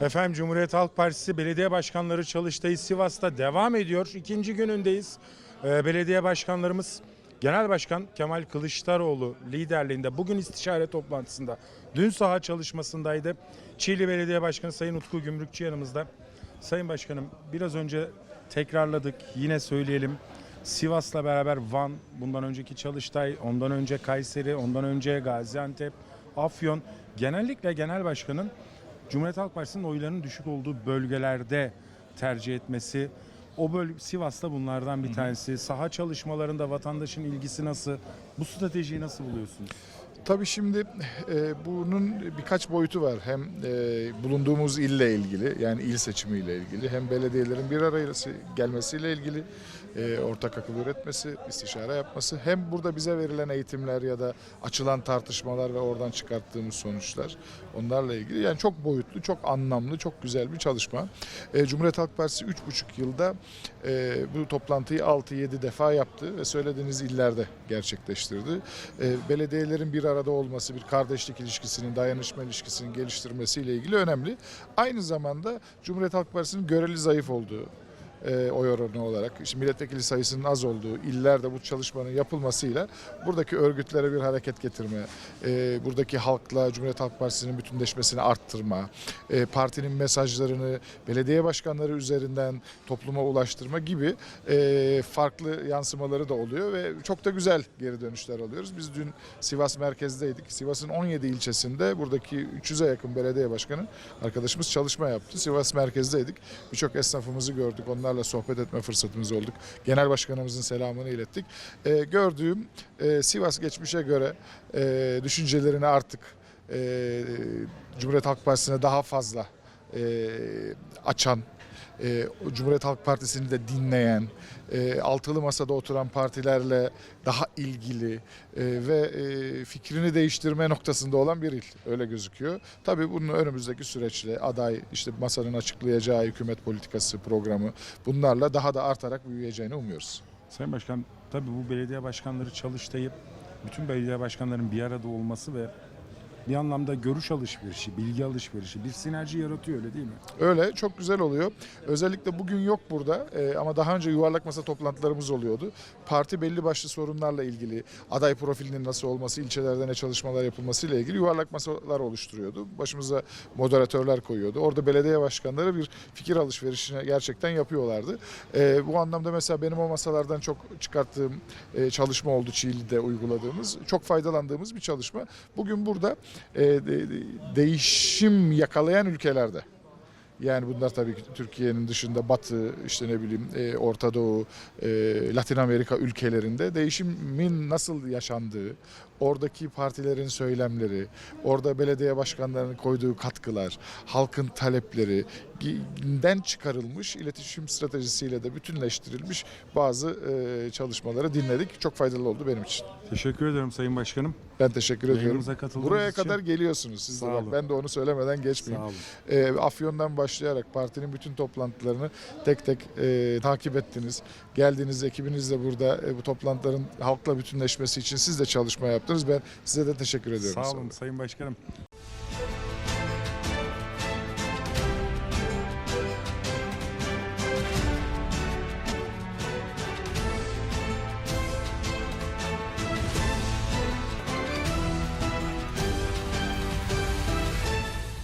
Efendim Cumhuriyet Halk Partisi Belediye Başkanları çalıştayı Sivas'ta devam ediyor. İkinci günündeyiz. Ee, belediye başkanlarımız Genel Başkan Kemal Kılıçdaroğlu liderliğinde bugün istişare toplantısında dün saha çalışmasındaydı. Çiğli Belediye Başkanı Sayın Utku Gümrükçü yanımızda. Sayın Başkanım biraz önce tekrarladık yine söyleyelim. Sivas'la beraber Van, bundan önceki Çalıştay, ondan önce Kayseri, ondan önce Gaziantep, Afyon. Genellikle Genel Başkan'ın Cumhuriyet Halk Partisi'nin oylarının düşük olduğu bölgelerde tercih etmesi. O böl Sivas'ta bunlardan bir tanesi. Saha çalışmalarında vatandaşın ilgisi nasıl? Bu stratejiyi nasıl buluyorsunuz? Tabii şimdi e, bunun birkaç boyutu var. Hem e, bulunduğumuz ille ilgili yani il seçimiyle ilgili hem belediyelerin bir araya gelmesiyle ilgili e, ortak akıl üretmesi, istişare yapması hem burada bize verilen eğitimler ya da açılan tartışmalar ve oradan çıkarttığımız sonuçlar onlarla ilgili. Yani çok boyutlu, çok anlamlı, çok güzel bir çalışma. E, Cumhuriyet Halk Partisi 3,5 yılda e, bu toplantıyı 6-7 defa yaptı ve söylediğiniz illerde gerçekleştirdi. E, belediyelerin bir arada olması, bir kardeşlik ilişkisinin, dayanışma ilişkisinin geliştirmesiyle ilgili önemli. Aynı zamanda Cumhuriyet Halk Partisi'nin göreli zayıf olduğu e, oy oranı olarak işte milletvekili sayısının az olduğu illerde bu çalışmanın yapılmasıyla buradaki örgütlere bir hareket getirme, e, buradaki halkla Cumhuriyet Halk Partisi'nin bütünleşmesini arttırma, e, partinin mesajlarını belediye başkanları üzerinden topluma ulaştırma gibi e, farklı yansımaları da oluyor ve çok da güzel geri dönüşler alıyoruz. Biz dün Sivas merkezdeydik. Sivas'ın 17 ilçesinde buradaki 300'e yakın belediye başkanı arkadaşımız çalışma yaptı. Sivas merkezdeydik. Birçok esnafımızı gördük. Onlarla sohbet etme fırsatımız olduk. Genel başkanımızın selamını ilettik. E, gördüğüm e, Sivas geçmişe göre e, düşüncelerini artık e, Cumhuriyet Halk Partisi'ne daha fazla e, açan, e, Cumhuriyet Halk Partisi'ni de dinleyen, e, altılı masada oturan partilerle daha ilgili e, ve e, fikrini değiştirme noktasında olan bir il. Öyle gözüküyor. Tabii bunun önümüzdeki süreçle aday, işte masanın açıklayacağı hükümet politikası programı bunlarla daha da artarak büyüyeceğini umuyoruz. Sayın Başkan, tabii bu belediye başkanları çalıştayı bütün belediye başkanların bir arada olması ve bir anlamda görüş alışverişi, bilgi alışverişi, bir sinerji yaratıyor öyle değil mi? Öyle çok güzel oluyor. Özellikle bugün yok burada e, ama daha önce yuvarlak masa toplantılarımız oluyordu. Parti belli başlı sorunlarla ilgili aday profilinin nasıl olması, ilçelerde ne çalışmalar yapılması ile ilgili yuvarlak masalar oluşturuyordu. Başımıza moderatörler koyuyordu. Orada belediye başkanları bir fikir alışverişine gerçekten yapıyorlardı. E, bu anlamda mesela benim o masalardan çok çıkarttığım e, çalışma oldu Çiğli'de uyguladığımız. Çok faydalandığımız bir çalışma. Bugün burada değişim yakalayan ülkelerde. Yani bunlar tabii ki Türkiye'nin dışında Batı, işte ne bileyim e, Orta Doğu, e, Latin Amerika ülkelerinde değişimin nasıl yaşandığı, oradaki partilerin söylemleri, orada belediye başkanlarının koyduğu katkılar, halkın talepleri den çıkarılmış iletişim stratejisiyle de bütünleştirilmiş bazı e, çalışmaları dinledik. Çok faydalı oldu benim için. Teşekkür ederim Sayın Başkanım. Ben teşekkür ediyorum. Buraya için. kadar geliyorsunuz siz de bak. Ben de onu söylemeden geçmeyeyim. E, Afyon'dan başlayarak partinin bütün toplantılarını tek tek e, takip ettiniz. Geldiniz ekibinizle burada e, bu toplantıların halkla bütünleşmesi için siz de çalışma yaptınız. Ben size de teşekkür ediyorum. Sağ olun Sayın Başkanım.